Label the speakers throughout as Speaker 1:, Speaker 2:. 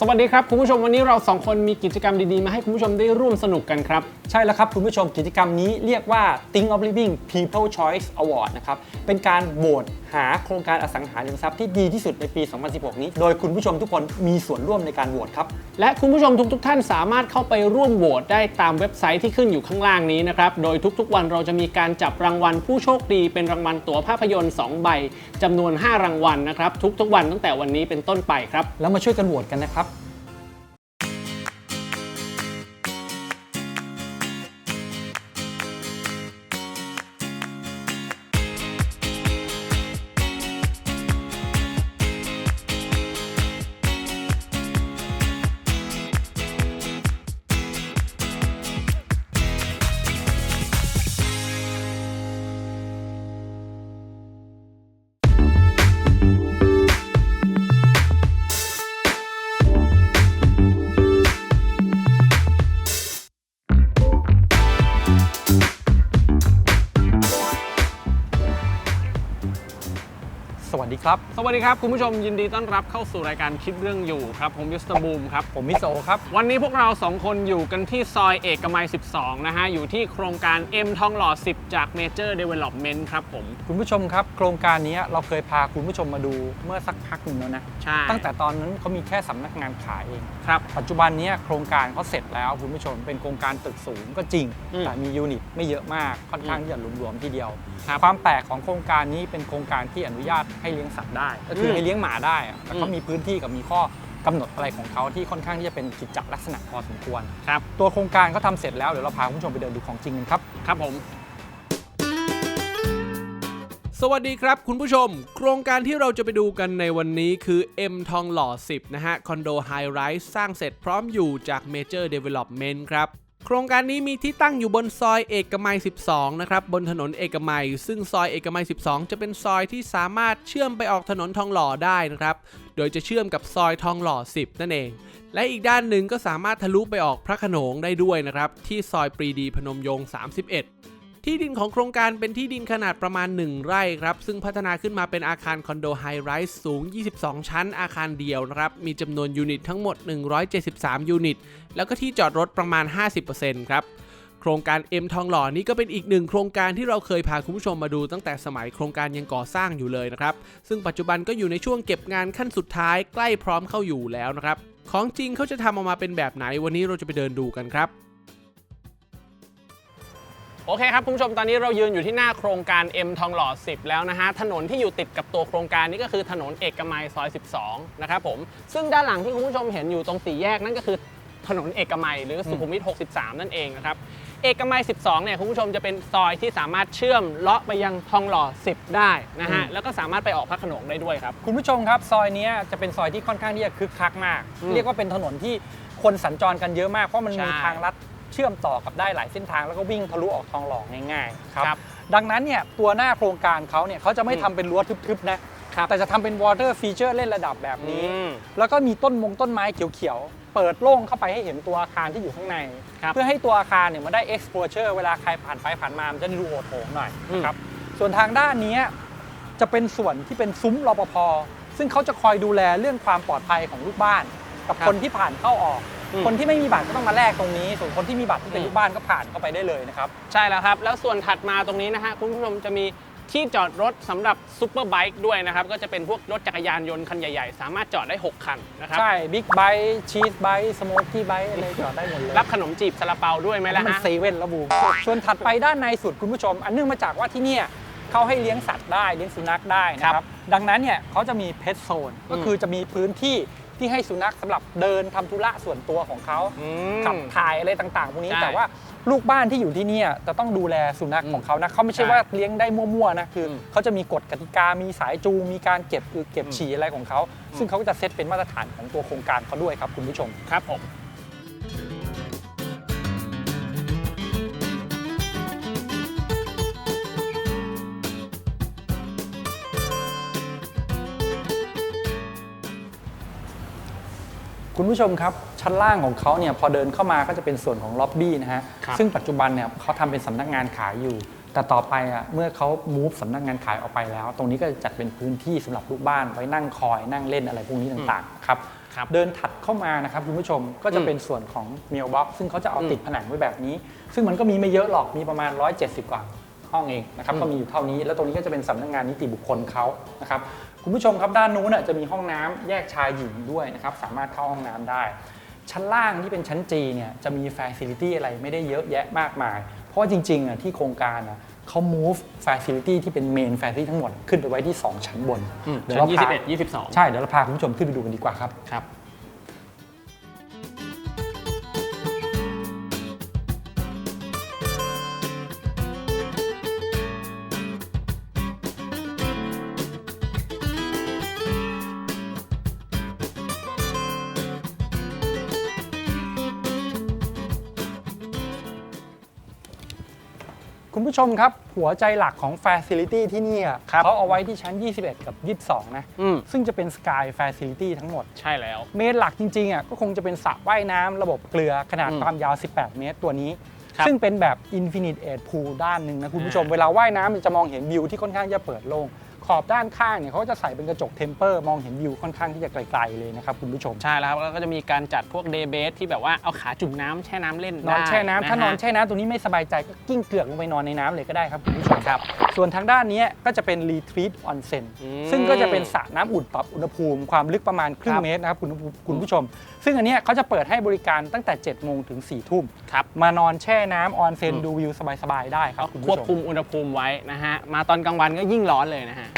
Speaker 1: สวัสดีครับ คุณผู้ชมวันนี้เราสองคนมีกิจกรรมดีๆ มาให้คุณผู้ชมได้ร่วมสนุกกันครับ
Speaker 2: ใช่แล้วครับ คุณผู้ชมกิจกรรมนี้เรียกว่า Think of Living People Choice Award นะครับ เป็นการโหวตหาโครงการอสังหาริมทรัพย์ที่ดีที่สุดในปี 2016 นี้ โดยคุณผู้ชมทุกคนมีส่วนร่วมในการโหวตครับ
Speaker 1: และคุณผู้ชมทุกๆท่านสามารถเข้าไปร่วมโหวตได้ตามเว็บไซต์ที่ขึ้นอยู่ข้างล่างนี้นะครับ โดยทุกๆ วันเราจะมีการจับรางวัลผู้โชคดี เป็นรางวัลตั๋วภาพยนตร์ 2 ใบจำนวน 5 รางวัลนะครับทุกๆ วันตั้งแต่วันนี้เป็นต้นไปครับ
Speaker 2: แล้วมาช่วยกันโหวตกันนะครับ ครับ
Speaker 1: สวัสดีครับ คุณผู้ชมยินดีต้อนรับเข้าสู่รายการคิดเรื่องอยู่ครับ ผมยุสตบูมครับ
Speaker 2: ผมมิโซครับ
Speaker 1: วันนี้พวกเราสองคนอยู่กันที่ซอยเอกมัย 12 นะฮะ อยู่ที่โครงการ M ทองหล่อ 10 จาก Major Development ครับผม
Speaker 2: คุณผู้ชมครับ โครงการนี้เราเคยพาคุณผู้ชมมาดูเมื่อสักพักหนึ่งแล้วนะ
Speaker 1: ใช่
Speaker 2: ตั้งแต่ตอนนั้นเขามีแค่สำนักงานขายเอง
Speaker 1: ครับ
Speaker 2: ปัจจุบันเนี้ยโครงการเขาเสร็จแล้วคุณผู้ชม เป็นโครงการตึกสูงก็จริง
Speaker 1: อืม
Speaker 2: แต่มียูนิตไม่เยอะมาก ค่อนข้างที่จะหลวมๆทีเดียว
Speaker 1: ครับ
Speaker 2: ความแปลกของโครงการนี้เป็นโครงการที่อนุญาตให้เลี้ยงสัตว์ได้ ก็คือ
Speaker 1: ม
Speaker 2: ให้เลี้ยงหมาได้อะแล้วก็
Speaker 1: อืม
Speaker 2: มีพื้นที่กับมีข้อกำหนดอะไรของเขาที่ค่อนข้างที่จะเป็นกิจจลักษณะพอสมควร
Speaker 1: ครับ
Speaker 2: ตัวโครงการเขาทำเสร็จแล้วเดี๋ยวเราพาคุณผู้ชมไปเดินดูของจริงกันครับ
Speaker 1: ครับผม
Speaker 3: สวัสดีครับคุณผู้ชม โครงการที่เราจะไปดูกันในวันนี้คือ M ทองหล่อ 10 นะฮะ คอนโดไฮไรส์สร้างเสร็จพร้อมอยู่จาก Major Development ครับ โครงการนี้มีที่ตั้งอยู่บนซอยเอกมัย 12 นะครับ บนถนนเอกมัย ซึ่งซอยเอกมัย 12 จะเป็นซอยที่สามารถเชื่อมไปออกถนนทองหล่อได้นะครับ โดยจะเชื่อมกับซอยทองหล่อ 10 นั่นเอง และอีกด้านหนึ่งก็สามารถทะลุไปออกพระขนงได้ด้วยนะครับ ที่ซอยปรีดีพนมยงค์31 ที่ดินของโครงการเป็นที่ดินขนาดประมาณ 1 ไร่ครับ ซึ่งพัฒนาขึ้นมาเป็นอาคารคอนโดไฮไรส์สูง 22 ชั้นอาคารเดียวนะครับ มีจำนวนยูนิตทั้งหมด 173 ยูนิต แล้วก็ที่จอดรถประมาณ 50%ครับโครงการ M ทองหล่อนี้ก็เป็นอีกหนึ่งโครงการที่เราเคยพาคุณผู้ชมมาดูตั้งแต่สมัยโครงการยังก่อสร้างอยู่เลยนะครับ ซึ่งปัจจุบันก็อยู่ในช่วงเก็บงานขั้นสุดท้ายใกล้พร้อมเข้าอยู่แล้วนะครับ ของจริงเขาจะทำออกมาเป็นแบบไหนวันนี้เราจะไปเดินดูกันครับ
Speaker 1: โอเคครับคุณผู้ชมตอนนี้เรายืนอยู่ที่หน้าโครงการ M ทองหล่อ 10 แล้วนะฮะถนนที่อยู่ติดกับตัวโครงการนี้ก็คือถนนเอกมัยซอย 12 นะครับผมซึ่งด้านหลังที่คุณผู้ชมเห็นอยู่ตรงสี่แยกนั่นก็คือถนนเอกมัยหรือสุขุมวิท 63 นั่นเองนะครับเอกมัย 12 เนี่ยคุณผู้ชมจะเป็นซอยที่สามารถเชื่อมเลาะไปยังทองหล่อ 10 ได้นะฮะ
Speaker 2: อืม
Speaker 1: แล้วก็สามารถไปออกพระโขนงได้ด้วยครับ
Speaker 2: คุณผู้ชมครับ ซอยเนี้ยจะเป็นซอยที่ค่อนข้างที่จะคึกคักมาก
Speaker 1: อืม
Speaker 2: เรียกว่าเป็นถนนที่คนสัญจรกันเยอะมากเพราะมันมี
Speaker 1: ใช่
Speaker 2: ทางลัดเชื่อมต่อกับได้หลายเส้นทางแล้วก็วิ่งทะลุออกทองหล่อง่ายๆครับ
Speaker 1: ครับ
Speaker 2: ดังนั้นเนี่ยตัวหน้าโครงการเขาเนี่ยเขาจะไม่
Speaker 1: อืม
Speaker 2: ทำเป็นรั้วทึบๆนะครับแต่จะทำเป็นวอเตอร์ฟีเจอร์เล่นระดับแบบนี้
Speaker 1: อืม
Speaker 2: แล้วก็มีต้นมงต้นไม้เขียวๆ เปิดโล่งเข้าไปให้เห็นตัวอาคารที่อยู่ข้างใน
Speaker 1: ครับ
Speaker 2: เพื่อให้ตัวอาคารเนี่ยมันได้ exposure เวลาใครผ่านไปผ่านมา มันจะได้ดูโอดโถงหน่อย
Speaker 1: อืม
Speaker 2: นะครับส่วนทางด้านเนี้ยจะเป็นส่วนที่เป็นซุ้มรปภซึ่งเขาจะคอยดูแลเรื่องความปลอดภัยของลูกบ้าน กับคนที่ผ่านเข้าออก
Speaker 1: อืม
Speaker 2: คนที่ไม่มีบัตรก็ต้องมาแลกตรงนี้ ส่วนคนที่มีบัตรที่เป็น
Speaker 1: อืม
Speaker 2: ลูกบ้านก็ผ่านเข้าไปได้เลยนะครับ
Speaker 1: ใช่แล้วครับ แล้วส่วนถัดมาตรงนี้นะฮะคุณผู้ชมจะมีที่จอดรถสำหรับซูเปอร์ไบค์ด้วยนะครับ ก็จะเป็นพวกรถจักรยานยนต์คันใหญ่ๆ สามารถจอดได้ 6 คันนะครับ
Speaker 2: ใช่บิ๊กไบค์ชีสไบค์สโมกี้ไบค์อะไรจอดได้หมดเลย
Speaker 1: รับขนมจีบซาลาเปาด้วยไหมล่ะ
Speaker 2: มัน
Speaker 1: ฮะ
Speaker 2: เซเว่นแล้วบูมส่วนถัดไปด้านในสุดคุณผู้ชม อันเนื่องมาจากว่าที่เนี่ยเขาให้เลี้ยงสัตว์ได้เลี้ยงสุนัขได้นะค
Speaker 1: ครั
Speaker 2: รับ
Speaker 1: บ
Speaker 2: ดังนั้นเนี่ยเขาจะมีเพ t โซนก็
Speaker 1: อืม
Speaker 2: คือจะมีพื้นที่ ที่ให้สุนัขสำหรับเดินทำธุระส่วนตัวของเขา
Speaker 1: อื
Speaker 2: ขับ
Speaker 1: ม
Speaker 2: ถ่ายอะไรต่างๆพวกนี้
Speaker 1: ใช่
Speaker 2: แต่ว่าลูกบ้านที่อยู่ที่เนี่ยจะต้องดูแลสุนัข
Speaker 1: อืม
Speaker 2: ของเขานะเขาไม่ใช่
Speaker 1: ใช่
Speaker 2: ว่าเลี้ยงได้มั่วๆนะคืออ
Speaker 1: ม
Speaker 2: เขาจะมีกฎกติกามีสายจูงมีการเก็บคือเก็บ
Speaker 1: อืม
Speaker 2: ฉี่อะไรของเขาซึ่งเขาก็จะเซตเป็นมาตรฐานของตัวโครงการเขาด้วยครับคุณผู้ชม
Speaker 1: ครับผม
Speaker 2: คุณผู้ชมครับ ชั้นล่างของเขาเนี่ยพอเดินเข้ามาก็จะเป็นส่วนของล็อบบี้นะฮะ
Speaker 1: ครับ
Speaker 2: ซึ่งปัจจุบันเนี่ยเขาทำเป็นสำนักงานขายอยู่ แต่ต่อไปอะเมื่อเขา move สำนักงานขายออกไปแล้ว ตรงนี้ก็จะจัดเป็นพื้นที่สำหรับลูกบ้านไว้นั่งคอยนั่งเล่นอะไรพวกนี้ต่างๆครับ
Speaker 1: ครับ
Speaker 2: เดินถัดเข้ามานะครับคุณผู้ชมก็จะ
Speaker 1: อืม
Speaker 2: เป็นส่วนของ mailbox ซึ่งเขาจะเอา
Speaker 1: อืม
Speaker 2: ติดผนังไว้แบบนี้ ซึ่งมันก็มีไม่เยอะหรอกมีประมาณ 170 กว่า ห้องเองนะครับ
Speaker 1: อืม
Speaker 2: ก็มีอยู่เท่านี้ แล้วตรงนี้ก็จะเป็นสำนักงานนิติบุคคลเขานะครับคุณผู้ชมครับด้านนู้นน่ะจะมีห้องน้ำแยกชายหญิงด้วยนะครับสามารถเข้าห้องน้ำได้ ชั้นล่างที่เป็นชั้นจีเนี่ยจะมี Facility อะไรไม่ได้เยอะแยะมากมาย เพราะว่าจริงๆอะที่โครงการอะเขา move Facility ที่เป็น Main Facility ทั้งหมด ขึ้นไปไว้ที่ 2 ชั้นบน
Speaker 1: อืม
Speaker 2: เดี๋ยว
Speaker 1: ชั้
Speaker 2: เรา
Speaker 1: น
Speaker 2: พา
Speaker 1: 21 22
Speaker 2: ใช่ เดี๋ยวเราพาคุณผู้ชมขึ้นไปดูกันดีกว่าครับ
Speaker 1: ครับ
Speaker 2: ผู้ชมครับ หัวใจหลักของ Facility ที่นี่อะ
Speaker 1: ครับ
Speaker 2: เขาเอาไว้ที่ชั้น 21 กับ 22 นะ
Speaker 1: อืม
Speaker 2: ซึ่งจะเป็น Sky Facility ทั้งหมด
Speaker 1: ใช่แล้ว
Speaker 2: เมนหลักจริงๆอะก็คงจะเป็นสระว่ายน้ำระบบเกลือขนาด
Speaker 1: อืม
Speaker 2: ความยาว 18 เมตรตัวนี้
Speaker 1: ครับ
Speaker 2: ซึ่งเป็นแบบ Infinite Edge Pool ด้านหนึ่งนะคุณผู้ชม
Speaker 1: อ่า
Speaker 2: เวลาว่ายน้ำเนี่ยจะมองเห็นวิวที่ค่อนข้างจะเปิดโล่ง ขอบด้านข้างเนี่ยเขาก็จะใส่เป็นกระจกเทมเปอร์มองเห็นวิวค่อนข้างที่จะไกลๆเลยนะครับคุณผู้ชม
Speaker 1: ใช่แล้วครับแล้วก็จะมีการจัดพวกเดย์เบสที่แบบว่าเอาขาจุ่มน้ำแช่น้ำเล่น
Speaker 2: นอน
Speaker 1: ได้
Speaker 2: แช่น้ำถ้าะน
Speaker 1: ฮะ
Speaker 2: อนแช่น้ำตรงนี้ไม่สบายใจก็กิ้งเกือกลงไปนอนในน้ำเลยก็ได้ครับคุณผู้ชม
Speaker 1: ครับ
Speaker 2: ส่วนทางด้านนี้ก็จะเป็น Retreat Onsen
Speaker 1: อืม
Speaker 2: ซึ่งก็จะเป็นสระน้ำอุ่นปรับอุณหภูมิความลึกประมาณครึ่
Speaker 1: ค
Speaker 2: ง
Speaker 1: รับ
Speaker 2: เมตรนะครับคุณผู้คุณผู้ชม ซึ่งอันเนี้ยเขาจะเปิดให้บริการตั้งแต่7โมงถึง4ทุ่ม
Speaker 1: ครับ
Speaker 2: มานอนแช่น้ำออนเซน
Speaker 1: อืม
Speaker 2: ดูวิวสบายๆได้ครับ
Speaker 1: ก็
Speaker 2: คุณ
Speaker 1: คว
Speaker 2: ผู้
Speaker 1: บ
Speaker 2: ชม
Speaker 1: คุมอุณหภูมิไว้นะฮะ มาตอนกลางวันก็ยิ่งร้อนเลยนะฮะ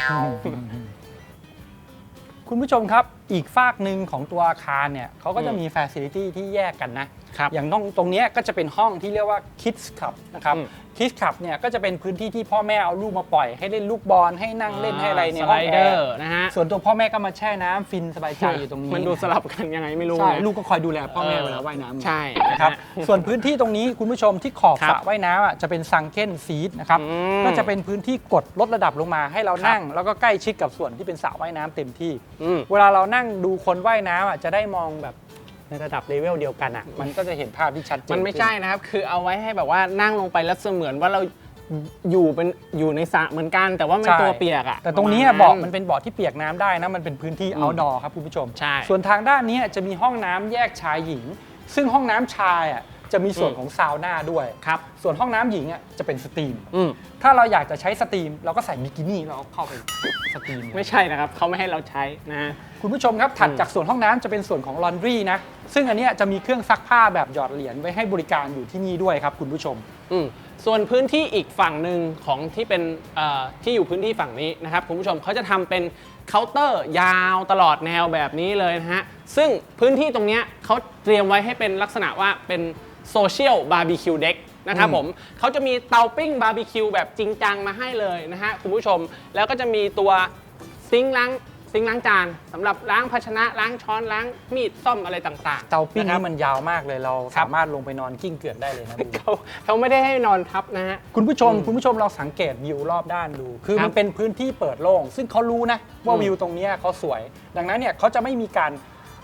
Speaker 2: คุณผู้ชมครับ อีกฝากหนึ่งของตัวอาคารเนี่ยเขาก็จะ
Speaker 1: อืม
Speaker 2: มี Facility ที่แยกกันนะ
Speaker 1: ครับ
Speaker 2: อย่างตรงตรงเนี้ยก็จะเป็นห้องที่เรียกว่า Kids Club นะครับ
Speaker 1: อืม
Speaker 2: Kids Club เนี่ยก็จะเป็นพื้นที่ที่พ่อแม่เอาลูกมาปล่อย ให้เล่นลูกบอลให้นั่งเล่นให้อะไรใน
Speaker 1: ส
Speaker 2: ห้
Speaker 1: ไล
Speaker 2: องแอ
Speaker 1: เดอ
Speaker 2: ร์
Speaker 1: ร์นะฮะ
Speaker 2: ส่วนตัวพ่อแม่ก็มาแช่น้ำฟินสบายใจอยู่ตรงนี้
Speaker 1: มันดูสลับกันยังไงไม่รู้
Speaker 2: ใช่
Speaker 1: นะ
Speaker 2: ลูกก็คอยดูแลพ่อแม่
Speaker 1: เออ
Speaker 2: เวลาว่ายน้ำ
Speaker 1: ใช่
Speaker 2: นะครับ
Speaker 1: นะฮะ
Speaker 2: ส่วนพื้นที่ตรงนี้คุณผู้ชมที่ขอบ
Speaker 1: ครั
Speaker 2: ส
Speaker 1: บ
Speaker 2: ระว่ายน้ำอะจะเป็นซังเก้นซีดนะครับ
Speaker 1: อืม
Speaker 2: ก็จะเป็นพื้นที่กดลดระดับลงมาให้เรา
Speaker 1: ครับ
Speaker 2: นั่ง แล้วก็ใกล้ชิดกับส่วนที่เป็นสระว่ายน้ำเต็มที่
Speaker 1: อืม
Speaker 2: เวลาเรานั่งดูคนว่ายน้ำอะจะได้มองแบบในระดับเลเวลเดียวกันอะ มันก็จะเห็นภาพที่ชัดเจน
Speaker 1: มันไม่
Speaker 2: ขึ้
Speaker 1: ใช่นะครับ คือเอาไว้ให้แบบว่านั่งลงไปแล้วเสมือนว่าเราอยู่เป็นอยู่ในสระเหมือนกัน แต่ว่ามัน
Speaker 2: ใช่
Speaker 1: ตัวเปียกอะ
Speaker 2: แต่ตรงนี้
Speaker 1: ประ
Speaker 2: เบาะ
Speaker 1: มาณ
Speaker 2: มันเป็นเบาะที่เปียกน้ำได้นะ มันเป็นพื้นที่
Speaker 1: อืม
Speaker 2: outdoor ครับคุณผู้ชม
Speaker 1: ใช่
Speaker 2: ส่วนทางด้านนี้จะมีห้องน้ำแยกชายหญิง ซึ่งห้องน้ำชายอะ จะมีส่วน
Speaker 1: อืม
Speaker 2: ของซาวน่าด้วย
Speaker 1: ครับ
Speaker 2: ส่วนห้องน้ำหญิงอะจะเป็นสตรีม
Speaker 1: อืม
Speaker 2: ถ้าเราอยากจะใช้สตรีม เราก็ใส่บิกินี่เราเข้าไปสตรีม
Speaker 1: ไม่ใช่นะครับเขาไม่ให้เราใช้นะฮะ
Speaker 2: คุณผู้ชมครับ ถัด
Speaker 1: อืม
Speaker 2: จากส่วนห้องน้ำจะเป็นส่วนของลอนดรีนะ ซึ่งอันเนี้ยจะมีเครื่องซักผ้าแบบหยอดเหรียญไว้ให้บริการอยู่ที่นี่ด้วยครับ คุณผู้ชม
Speaker 1: อืมส่วนพื้นที่อีกฝั่งหนึ่งของที่เป็นเอ่อที่อยู่พื้นที่ฝั่งนี้นะครับคุณผู้ชมเขาจะทำเป็นเคาน์เตอร์ยาวตลอดแนวแบบนี้เลยนะฮะซึ่งพื้นที่ตรงเนี้ยเขาเตรียมไว้ให้เป็นลักษณะว่าเป็น โซเชียลบาร์บีคิวเด็กนะครับ
Speaker 2: อืม
Speaker 1: ผมเขาจะมีเตาปิ้งบาร์บีคิวแบบจริงจังมาให้เลยนะฮะคุณผู้ชมแล้วก็จะมีตัวซิงค์ล้างซิงค์ล้างจานสำหรับล้างภาชนะล้างช้อนล้างมีดซ่อมอะไรต่างๆ
Speaker 2: เตาปิ้งะ
Speaker 1: ครับ
Speaker 2: นี่มันยาวมากเลยเรา
Speaker 1: ครับ
Speaker 2: สามารถลงไปนอนกิ้งเกือกได้เลยนะบูม
Speaker 1: เขาเขาไม่ได้ให้นอนทับนะฮะ
Speaker 2: คุณผู้ชม
Speaker 1: อืม
Speaker 2: คุณผู้ชมเราสังเกตวิวรอบด้านดู คือ
Speaker 1: ครับ
Speaker 2: มันเป็นพื้นที่เปิดโล่งซึ่งเขารู้นะว่า
Speaker 1: อืม
Speaker 2: วิวตรงเนี้ยเขาสวย ดังนั้นเนี่ยเขาจะไม่มีการ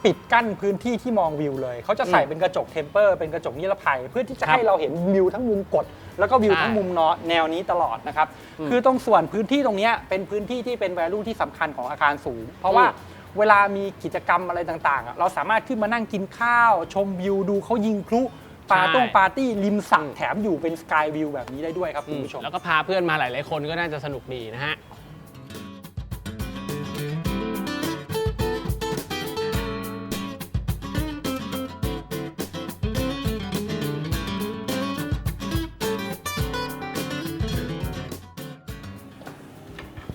Speaker 2: ปิดกั้นพื้นที่ที่มองวิวเลยเขาจะใส่เป็นกระจกเทมเปอร์เป็นกระจกนิรภัย เพื่อที่จะ
Speaker 1: ครับ
Speaker 2: ให้เราเห็นวิวทั้งมุมกด แล้วก็วิว
Speaker 1: ใช่
Speaker 2: ทั้งมุมเนาะแนวนี้ตลอดนะครับ
Speaker 1: อืม
Speaker 2: คือตรงส่วนพื้นที่ตรงเนี้ยเป็นพื้นที่ที่เป็น value ที่สำคัญของอาคารสูง เพราะว่า
Speaker 1: อืม
Speaker 2: เวลามีกิจกรรมอะไรต่างๆอะเราสามารถขึ้นมานั่งกินข้าว ชมวิวดูเขายิงพลุปาต้งปาร์ตี้ริมสระแถมอยู่เป็นสกายวิวแบบนี้ได้ด้วยครับคุณผู้ชม
Speaker 1: แล้วก็พาเพื่อนมาหลาย ๆ คนก็น่าจะสนุกดีนะฮะ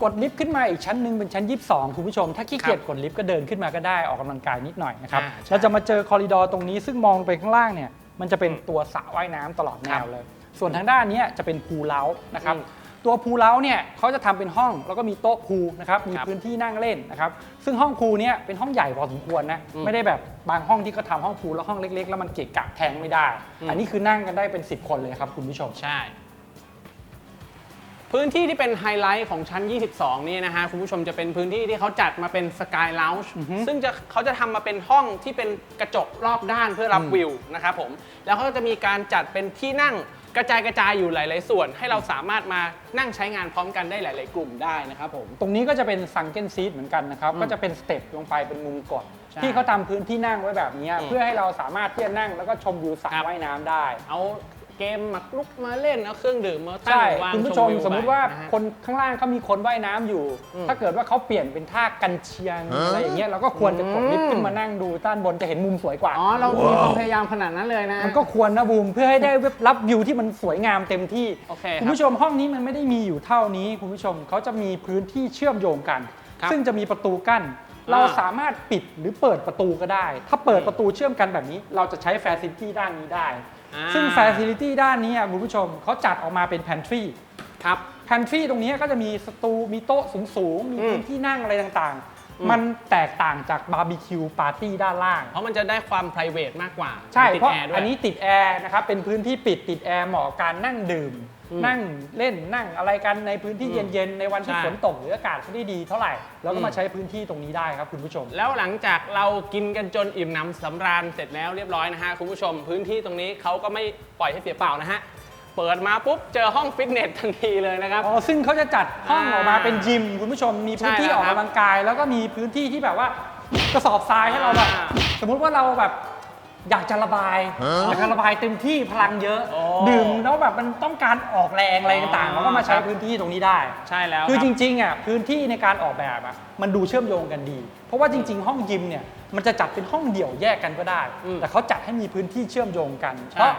Speaker 2: กดลิฟต์ขึ้นมาอีกชั้นหนึ่งเป็นชั้น 22 คุณผู้ชม ถ้าขี้เกียจ
Speaker 1: ครับ
Speaker 2: กดลิฟต์ก็เดินขึ้นมาก็ได้ออกกำลังกายนิดหน่อยนะครับ
Speaker 1: อ่าใช่
Speaker 2: เราจะมาเจอคอริดอร์ตรงนี้ซึ่งมองไปข้างล่างเนี่ยมันจะเป็นตัวสระว่ายน้ำตลอดแน
Speaker 1: ครั
Speaker 2: ว
Speaker 1: บ
Speaker 2: เลย ส่วนทางด้านเนี้ยจะเป็นพูลเล้านะครับ
Speaker 1: อืม
Speaker 2: ตัวพูลเล้าเนี่ยเขาจะทำเป็นห้องแล้วก็มีโต๊ะพูลนะครับมี
Speaker 1: ครับ
Speaker 2: พื้นที่นั่งเล่นนะครับซึ่งห้องพูลเนี่ยเป็นห้องใหญ่พอสมควรนะ
Speaker 1: อืม
Speaker 2: ไม่ได้แบบบางห้องที่เขาทำห้องพูลแล้วห้องเล็ก ๆ แล้วมันเกะกะแทงไม่ได้
Speaker 1: อืม
Speaker 2: อันนี้คือนั่งกันได้เป็น 10 คนเลยครับคุณผู้ชม
Speaker 1: ใช่ พื้นที่ที่เป็นไฮไลท์ของชั้น 22 นี่นะฮะ คุณผู้ชมจะเป็นพื้นที่ที่เขาจัดมาเป็นสกายล u ว g ์
Speaker 2: อือฮึ
Speaker 1: ซึ่งจะเขาจะทำมาเป็นห้องที่เป็นกระจกรอบด้านเพื่อรับ
Speaker 2: อืม
Speaker 1: วิวนะครับผม แล้วเขาก็จะมีการจัดเป็นที่นั่งกระจายกระจายอยู่หลาย ๆ ส่วน ให้เราสามารถมานั่งใช้งานพร้อมกันได้หลาย ๆ กลุ่มได้นะครับผม
Speaker 2: ตรงนี้ก็จะเป็นซังเกิลซีทเหมือนกันนะครับ
Speaker 1: อืม
Speaker 2: ก็จะเป็นสเต็ปลงไปเป็นมุมกด
Speaker 1: ใช่
Speaker 2: ที่เขาทำพื้นที่นั่งไว้แบบนี้
Speaker 1: อืม
Speaker 2: เพื่อให้เราสามารถที่จะนั่งแล้วก็ชมวิวสระ
Speaker 1: ครับ
Speaker 2: ว่ายน้ำได้
Speaker 1: เอา เกมมาลุกมาเล่นเอาเครื่องดื่มมาตั้ง
Speaker 2: ใช่
Speaker 1: วาง
Speaker 2: คุณผู้ชม
Speaker 1: วิว
Speaker 2: สมมุติว่า
Speaker 1: ไปะฮะ
Speaker 2: คนข้างล่างเขามีคนว่ายน้ำอยู่
Speaker 1: อืม
Speaker 2: ถ้าเกิดว่าเขาเปลี่ยนเป็นท่ากันเชียงอะไรอย่างเงี้ยเราก็ควรจะกดลิฟต์ขึ้นมานั่งดูด้านบนจะเห็นมุมสวยกว่า
Speaker 1: อ๋อ เรามีความพยายามขนาดนั้นเลยนะ
Speaker 2: มันก็ควรนะบูมเพื่อให้ได้รับวิวที่มันสวยงามเต็มที่
Speaker 1: โอเค
Speaker 2: คุณ
Speaker 1: ครับ
Speaker 2: ผู้ชมห้องนี้มันไม่ได้มีอยู่เท่านี้ คุณผู้ชมเขาจะมีพื้นที่เชื่อมโยงกัน
Speaker 1: ครับ
Speaker 2: ซึ่งจะมีประตูกั้น
Speaker 1: อ่า
Speaker 2: เราสามารถปิดหรือเปิดประตูก็ได้ ถ้าเปิดประตูเชื่อมกันแบบนี้ เราจะใช้แฟซิลิตี้ด้านนี้ได้
Speaker 1: อ่า
Speaker 2: ซึ่งแฟซิลิตี้ด้านนี้อะคุณผู้ชมเขาจัดออกมาเป็นแพนทรี
Speaker 1: ครับ
Speaker 2: แพนทรีตรงนี้ก็จะมีสตูมีโต๊ะสูงๆ มี
Speaker 1: อืม
Speaker 2: พื้นที่นั่งอะไรต่าง
Speaker 1: อืม
Speaker 2: ๆมันแตกต่างจากบาร์บีคิวปาร์ตี้ด้านล่าง
Speaker 1: เพราะมันจะได้ความ p r i v a t มากกว่า
Speaker 2: ใช่
Speaker 1: ติด
Speaker 2: เพราะ
Speaker 1: แอร์ด้วย
Speaker 2: อันนี้ติดแอร์นะครับ เป็นพื้นที่ปิดติดแอร์เหมาะกับการนั่งดื่ม
Speaker 1: อืม
Speaker 2: นั่งเล่นนั่งอะไรกันในพื้นที่
Speaker 1: อืม
Speaker 2: เย็นๆในวันที่
Speaker 1: ใช่
Speaker 2: ฝนตกหรืออากาศไม่ได้ดีเท่าไหร่เราก็
Speaker 1: อืม
Speaker 2: มาใช้พื้นที่ตรงนี้ได้ครับคุณผู้ชม
Speaker 1: แล้วหลังจากเรากินกันจนอิ่มหนำสำราญเสร็จแล้วเรียบร้อยนะฮะคุณผู้ชม พื้นที่ตรงนี้เขาก็ไม่ปล่อยให้เสียเปล่านะฮะเปิดมาปุ๊บเจอห้องฟิตเนสทันทีเลยนะครับ
Speaker 2: อ๋อซึ่งเขาจะจัดห้อง
Speaker 1: อ่า
Speaker 2: ออกมาเป็นยิมคุณผู้ชมมีพื้นที่
Speaker 1: ใช่
Speaker 2: อ
Speaker 1: แล้ว
Speaker 2: อก
Speaker 1: ครับ
Speaker 2: กำลังกาย แล้วก็มีพื้นที่ที่แบบว่ากระสอบทรายให้เราแบบ
Speaker 1: อ่า
Speaker 2: สมมุติว่าเราแบบ อยากจะระบายอยากจะระบายเต็มที่พลังเยอะ
Speaker 1: โอ้
Speaker 2: ดื่มแล้วแบบมันต้องการออกแรงอะไรต่างๆ
Speaker 1: อ๋อ
Speaker 2: เราก็มาใช้
Speaker 1: ครับ
Speaker 2: พื้นที่ตรงนี้ได้
Speaker 1: ใช่แล้ว
Speaker 2: คือ
Speaker 1: รับ
Speaker 2: จริงๆอะพื้นที่ในการออกแบบอะมันดูเชื่อมโยงกันดี เพราะว่าจริง ๆ ห้องยิมเนี่ยมันจะจัดเป็นห้องเดี่ยวแยกกันก็ได้
Speaker 1: อืม
Speaker 2: แต่เขาจัดให้มีพื้นที่เชื่อมโยงกัน
Speaker 1: ใช่
Speaker 2: เพราะ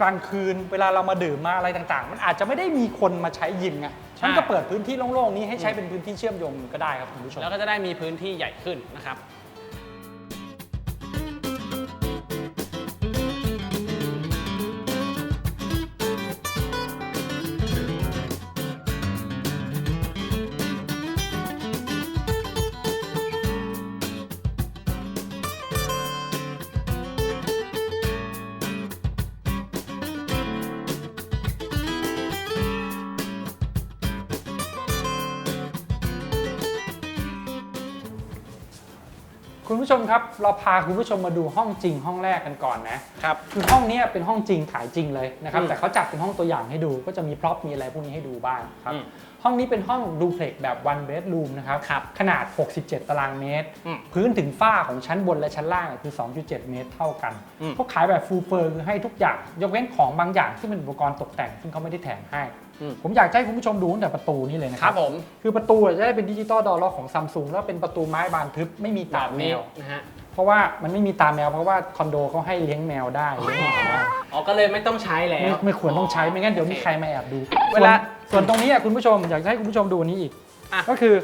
Speaker 2: กลางคืนเวลาเรามาดื่มมาอะไรต่างๆ มันอาจจะไม่ได้มีคนมาใช้ยิมไงฉันก็เปิดพื้นที่โล่งๆนี้ให้ใช้เป็นพื้นที่เชื่อมโยงก็ได้ครับคุณผู้ชม
Speaker 1: แล้วก็จะได้มีพื้นที่ใหญ่ขึ้นนะครับ
Speaker 2: คุณผู้ชมครับเราพาคุณผู้ชมมาดูห้องจริงห้องแรกกันก่อนนะครับ คือห้องเนี้ยเป็นห้องจริงขายจริงเลยนะครับ
Speaker 1: อืม
Speaker 2: แต่เขาจัดเป็นห้องตัวอย่างให้ดูก็จะมีพร็อพมีอะไรพวกนี้ให้ดูบ้างครับ
Speaker 1: อืม
Speaker 2: ห้องนี้เป็นห้องดูเพล็กแบบ one bedroom นะครับ
Speaker 1: ครับ
Speaker 2: ขนาด 67 ตารางเมตร
Speaker 1: อืม
Speaker 2: พื้นถึงฝ้าของชั้นบนและชั้นล่างคือ 2.7 เมตรเท่ากัน
Speaker 1: อืม
Speaker 2: เขาขายแบบฟูลเฟอร์คือให้ทุกอย่าง ยกเว้นของบางอย่างที่เป็นอุปกรณ์ตกแต่ง ซึ่งเขาไม่ได้แถมให้
Speaker 1: อืม
Speaker 2: ผมอยากจะให้คุณผู้ชมดูตั้งแต่ประตูนี้เลยนะ
Speaker 1: ค
Speaker 2: ค
Speaker 1: รั
Speaker 2: รั
Speaker 1: บบผม
Speaker 2: คือประตูจะได้เป็นดิจิตอลดอร์ล็อกของซัมซุงแล้วเป็นประตูไม้บานทึบไม่มี
Speaker 1: แบ
Speaker 2: ตา
Speaker 1: บ
Speaker 2: แม
Speaker 1: นี้
Speaker 2: ว
Speaker 1: นะฮะ
Speaker 2: เพราะว่ามันไม่มีตาแมวเพราะว่าคอนโดเขาให้เลี้ยงแมวได้เลี้ยงหมาได้
Speaker 1: อ๋อก็เลยไม่ต้องใช้แล้
Speaker 2: ไม่
Speaker 1: ว
Speaker 2: ไม่ควรต้องใช้ไม่งั้นเดี๋ยวมี
Speaker 1: โอเค
Speaker 2: ใครมาแอบดู
Speaker 1: เวลา
Speaker 2: ส่นส่วนตรงนี้อะคุณผู้ชมอยากจะให้คุณผู้ชมดูอันนี้อีก
Speaker 1: อะ
Speaker 2: ก็คือ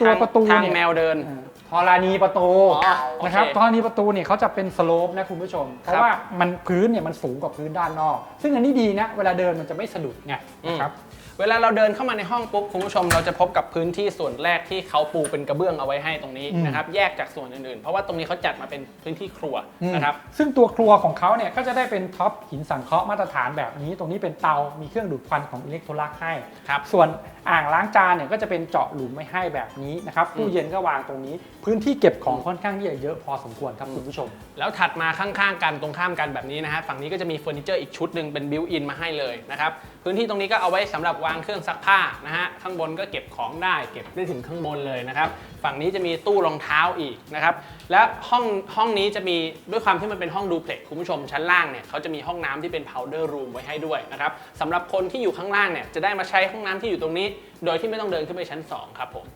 Speaker 2: ตัวประตู
Speaker 1: ทาง
Speaker 2: เนี่ย
Speaker 1: แมวเดิน
Speaker 2: เออ ธรณีประตู
Speaker 1: อ๋อโอเค
Speaker 2: นะครับธรณีประตูเนี่ยเขาจะเป็นสโลปนะคุณผู้ชม เพ
Speaker 1: ครั
Speaker 2: ราะ
Speaker 1: บ
Speaker 2: ว่ามันพื้นเนี่ยมันสูงกว่าพื้นด้านนอก ซึ่งอันนี้ดีนะ เวลาเดินมันจะไม่สะดุดไงนะครับ
Speaker 1: เวลาเราเดินเข้ามาในห้องปุ๊บคุณผู้ชมเราจะพบกับพื้นที่ส่วนแรกที่เขาปูเป็นกระเบื้องเอาไว้ให้ตรงนี้
Speaker 2: อืม
Speaker 1: นะครับแยกจากส่วนอื่นๆ เพราะว่าตรงนี้เขาจัดมาเป็นพื้นที่ครัวนะครับ
Speaker 2: ซึ่งตัวครัวของเขาเนี่ยก็จะได้เป็นท็อปหินสังเคราะห์มาตรฐานแบบนี้ ตรงนี้เป็นเตา มีเครื่องดูดควันของอิเล็กโทรลักให้
Speaker 1: ครับ
Speaker 2: ส่วน อ่างล้างจานเนี่ยก็จะเป็นเจาะหลุมไม่ให้แบบนี้นะครับตู้
Speaker 1: อืม
Speaker 2: เย็นก็วางตรงนี้ พื้นที่เก็บของค่อนข้างที่จะเยอะพอสมควรครับคุณผู้ชม
Speaker 1: แล้วถัดมาข้างๆกันตรงข้ามกันแบบนี้นะฮะฝั่งนี้ก็จะมีเฟอร์นิเจอร์อีกชุดหนึ่งเป็นบิวอินมาให้เลยนะครับพื้นที่ตรงนี้ก็เอาไว้สำหรับวางเครื่องซักผ้านะฮะข้างบนก็เก็บของได้ เก็บได้ถึงข้างบนเลยนะครับฝั่งนี้จะมีตู้รองเท้าอีกนะครับและห้องห้องนี้จะมีด้วยความที่มันเป็นห้องดูเพล็กคุณผู้ชมชั้นล่างเนี่ยเขาจะมีห้องน้ำที่เป็น powder room ไว้ให้ด้วยนะครับสำหรับคนที่อยู่ข้างล่างเนี่ยจะได้มาใช้ห้องน้ำที่อยู่ตรงนี้โดยที่ไม่ต้องเดินขึ้นไปชั้นสองครับผม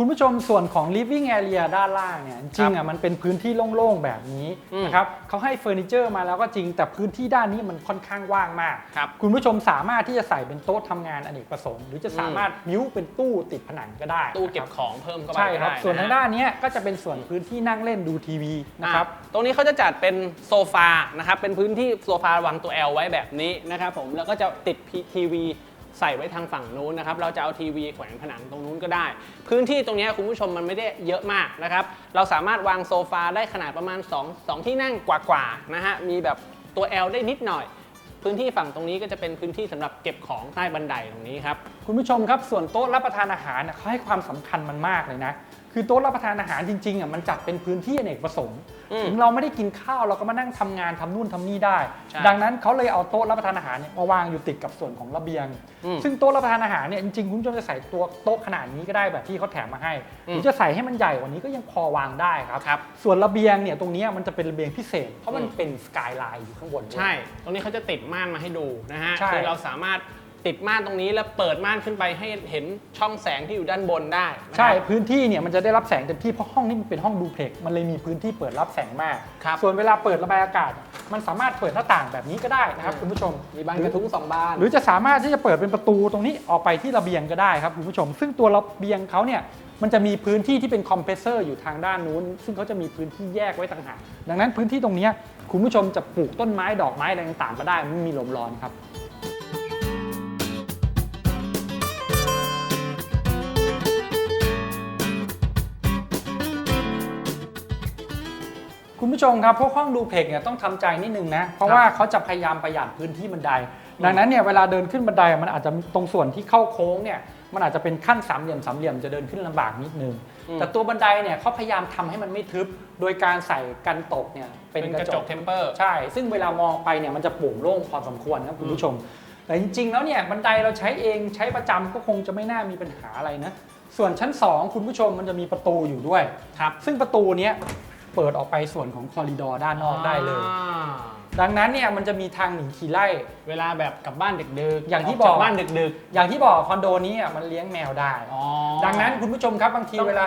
Speaker 2: คุณผู้ชมส่วนของ living area ด้านล่างเนี่ยจริงๆอะมันเป็นพื้นที่โล่งๆแบบนี้
Speaker 1: อืม
Speaker 2: นะครับเขาให้เฟอร์นิเจอร์มาแล้วก็จริง แต่พื้นที่ด้านนี้มันค่อนข้างว่างมาก
Speaker 1: ครับ
Speaker 2: คุณผู้ชมสามารถที่จะใส่เป็นโต๊ะทำงานอเนกประสงค์ หรือจะสามารถบิ้วเป็นตู้ติดผนังก็ได้
Speaker 1: ตู้เก็บ
Speaker 2: นะครับ
Speaker 1: ของเพิ่มเข้าไป
Speaker 2: ใช่ครับ
Speaker 1: ก็ได้
Speaker 2: ส่วนทางะ
Speaker 1: ฮะ
Speaker 2: ด้านเนี้ยก็จะเป็นส่วนพื้นที่นั่งเล่นดูทีวีนะครับ
Speaker 1: อะตรงนี้เขาจะจัดเป็นโซฟานะครับ เป็นพื้นที่โซฟาวางตัว L ไว้แบบนี้นะครับผม แล้วก็จะติดทีวี ใส่ไว้ทางฝั่งนู้นนะครับ เราจะเอาทีวีแขวนผนังตรงนู้นก็ได้ พื้นที่ตรงนี้คุณผู้ชมมันไม่ได้เยอะมากนะครับ เราสามารถวางโซฟาได้ขนาดประมาณ 2 2 ที่นั่งกว่าๆนะฮะ มีแบบตัว L ได้นิดหน่อย พื้นที่ฝั่งตรงนี้ก็จะเป็นพื้นที่สำหรับเก็บของใต้บันไดตรงนี้ครับ
Speaker 2: คุณผู้ชมครับ ส่วนโต๊ะรับประทานอาหารเขาให้ความสำคัญมันมากเลยนะคือโต๊ะรับประทานอาหารจริงๆอะมันจัดเป็นพื้นที่อเนกประสงค์
Speaker 1: อืม
Speaker 2: ถึงเราไม่ได้กินข้าวเราก็มานั่งทำงานทำนู่นทำนี่ได้
Speaker 1: ใช่
Speaker 2: ดังนั้นเขาเลยเอาโต๊ะรับประทานอาหารเนี่ยมาวางอยู่ติดกับส่วนของระเบียง
Speaker 1: อืม
Speaker 2: ซึ่งโต๊ะรับประทานอาหารเนี่ยจริงๆคุณผู้ชมจะใส่ตัวโต๊ะขนาดนี้ก็ได้แบบที่เขาแถมมาให้
Speaker 1: อื
Speaker 2: ห
Speaker 1: ม
Speaker 2: รือจะใส่ให้มันใหญ่กว่านี้ก็ยังพอวางได้ครับ
Speaker 1: ครับ
Speaker 2: ส่วนระเบียงเนี่ยตรงเนี้ยมันจะเป็นระเบียงพิเศษ เพราะมัน
Speaker 1: อืม
Speaker 2: เป็นสกายไลน์อยู่ข้างบนด้วย
Speaker 1: ใช่ ตรงนี้เขาจะติดม่านมาให้ดูนะฮะ
Speaker 2: ใช่
Speaker 1: คือเราสามารถ ติดม่านตรงนี้แล้วเปิดม่านขึ้นไปให้เห็นช่องแสงที่อยู่ด้านบนได้นะครับ
Speaker 2: ใช่พื้นที่เนี่ยมันจะได้รับแสงเต็มที่เพราะห้องนี้มันเป็นห้องดูเพล็กซ์มันเลยมีพื้นที่เปิดรับแสงมาก
Speaker 1: ครับ
Speaker 2: ส่วนเวลาเปิดระบายอากาศ มันสามารถเปิดหน้าต่างแบบนี้ก็ได้นะครับคุณผู้ชม
Speaker 1: มีบานกระทุ้งสองบาน
Speaker 2: หรือจะสามารถที่จะเปิดเป็นประตูตรงนี้ออกไปที่ระเบียงก็ได้ครับคุณผู้ชม ซึ่งตัวระเบียงเขาเนี่ยมันจะมีพื้นที่ที่เป็นคอมเพรสเซอร์อยู่ทางด้านนู้น ซึ่งเขาจะมีพื้นที่แยกไว้ต่างหากดังนั้นพื้นที่ตรงเนี้ยคุณผู้ชมจะปลูกต้นไม้ดอกไม้อะไรต่างๆก็ได้มันไม่มีลมร้อนครับ คุณผู้ชมครับพวกห้องดูเพล็กเนี่ยต้องทำใจนิดนึงนะ เพราะว่าเขาจะพยายามประหยัดพื้นที่บันได ดังนั้นเนี่ยเวลาเดินขึ้นบันไดมันอาจจะตรงส่วนที่เข้าโค้งเนี่ยมันอาจจะเป็นขั้นสามเหลี่ยมสามเหลี่ยมจะเดินขึ้นลำบากนิดนึง
Speaker 1: อืม
Speaker 2: แต่ตัวบันไดเนี่ยเขาพยายามทำให้มันไม่ทึบ โดยการใส่กันตกเนี่ยเป็น
Speaker 1: เป็น
Speaker 2: ก
Speaker 1: ก
Speaker 2: ระ
Speaker 1: ระ
Speaker 2: จ
Speaker 1: จ
Speaker 2: ก
Speaker 1: กเทมเปอร์
Speaker 2: ใช่ ซึ่งเวลามองไปเนี่ยมันจะโปร่งโล่งพอสมควรครับคุณผู้ชม แต่จริง ๆ แล้วเนี่ยบันไดเราใช้เองใช้ประจำก็คงจะไม่น่ามีปัญหาอะไรนะ ส่วนชั้น 2 คุณผู้ชมมันจะมีประตูอยู่ด้วย
Speaker 1: ครับ
Speaker 2: ซึ่งประตูเนี้ย เปิดออกไปส่วนของคอริดอร์ด้านนอกได้เลย
Speaker 1: อ่า
Speaker 2: ดังนั้นเนี่ยมันจะมีทางหนีขี่ไล่
Speaker 1: เวลาแบบกลับบ้านดึกๆ
Speaker 2: อย่างที่
Speaker 1: จ
Speaker 2: บอก
Speaker 1: บ้านดึก
Speaker 2: อย่างที่บอกคอนโดนี้อะมันเลี้ยงแมวได้
Speaker 1: ๆอ๋อ
Speaker 2: ดังนั้นคุณผู้ชมครับบางที
Speaker 1: ต้อง
Speaker 2: เวลา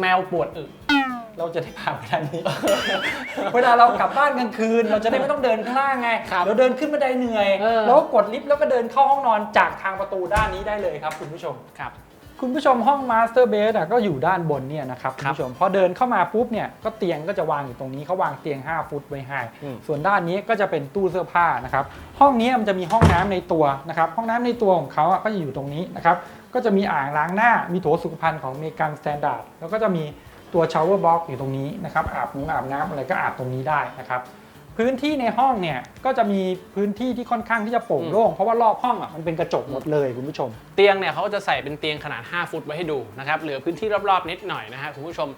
Speaker 1: แมวปวดอึ
Speaker 2: เราจะได้ผ่านไปทางนี้ เวลาเรากลับบ้านกลางคืน เราจะได้ไม่ต้องเดินข้างล่างไง
Speaker 1: ครับ
Speaker 2: เราเดินขึ้นบันไดเหนื่อย
Speaker 1: เออ
Speaker 2: เราก็กดลิฟต์แล้วก็เดินเข้าห้องนอนจากทางประตูด้านนี้ได้เลยครับ คุณผู้ชม
Speaker 1: ครับ
Speaker 2: คุณผู้ชมห้องมาสเตอร์เบดก็อยู่ด้านบนเนี่ยนะครับคุณ
Speaker 1: ครับ
Speaker 2: ผู้ชมพอเดินเข้ามาปุ๊บเนี่ยก็เตียงก็จะวางอยู่ตรงนี้เขาวางเตียง 5 ฟุตไว้ให้
Speaker 1: อืม
Speaker 2: ส่วนด้านนี้ก็จะเป็นตู้เสื้อผ้านะครับห้องนี้มันจะมีห้องน้ำในตัวนะครับห้องน้ำในตัวของเขาอะก็จะอยู่ตรงนี้นะครับก็จะมีอ่างล้างหน้ามีโถสุขภัณฑ์ของอเมริกันสแตนดาร์ดแล้วก็จะมีตัวชาวเวอร์บล็อกอยู่ตรงนี้นะครับอาบน้ำอาบน้ำอะไรก็อาบตรงนี้ได้นะครับ พื้นที่ในห้องเนี่ยก็จะมีพื้นที่ที่ค่อนข้างที่จะโปร่งโล่งเพราะว่ารอบห้องอะมันเป็นกระจกหมดเลยคุณผู้ชม
Speaker 1: เตียงเนี่ยเขาจะใส่เป็นเตียงขนาด 5 ฟุตไว้ให้ดูนะครับเหลือพื้นที่รอบๆนิดหน่อยนะฮะคุณผู้ชม